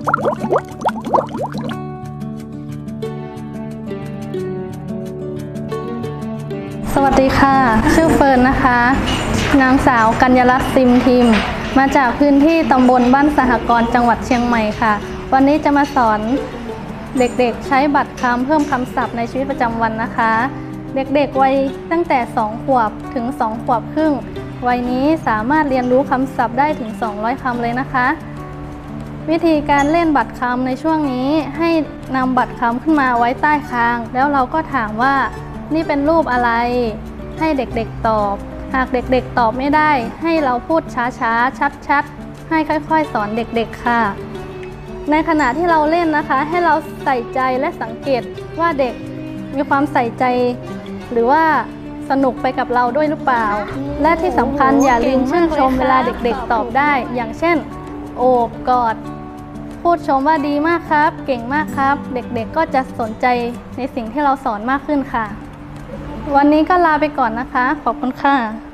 สวัสดีค่ะ ชื่อเฟิร์นนะคะ นางสาวกัญญาลัตน์ซิมทิม มาจากพื้นที่ตำบลบ้านสหกรณ์จังหวัดเชียงใหม่ค่ะ วันนี้จะมาสอนเด็กๆใช้บัตรคำเพิ่มคำศัพท์ในชีวิตประจำวันนะคะ เด็กๆวัยตั้งแต่ 2 ขวบถึง 2 ขวบครึ่ง วัยนี้สามารถเรียนรู้คำศัพท์ได้ถึง 200คำเลยนะคะ วิธีการเล่นบัตรคำในช่วงนี้ให้นำบัตรคำขึ้นมาไว้ใต้คาง แล้วเราก็ถามว่า นี่เป็นรูปอะไร ให้เด็กๆตอบ หากเด็กๆตอบไม่ได้ ให้เราพูดช้าๆ ชัดๆ ให้ค่อยๆ สอนเด็กๆค่ะ ในขณะที่เราเล่นนะคะ ให้เราใส่ใจและสังเกตว่าเด็กมีความใส่ใจ หรือว่าสนุกไปกับเราด้วยหรือเปล่า และที่สำคัญอย่าลืมชื่นชมเวลาเด็กๆ ตอบได้ อย่างเช่น โอบกอด พูดชมว่าดีมากครับ เก่งมากครับ เด็กๆก็จะสนใจในสิ่งที่เราสอนมากขึ้นค่ะ วันนี้ก็ลาไปก่อนนะคะ ขอบคุณค่ะ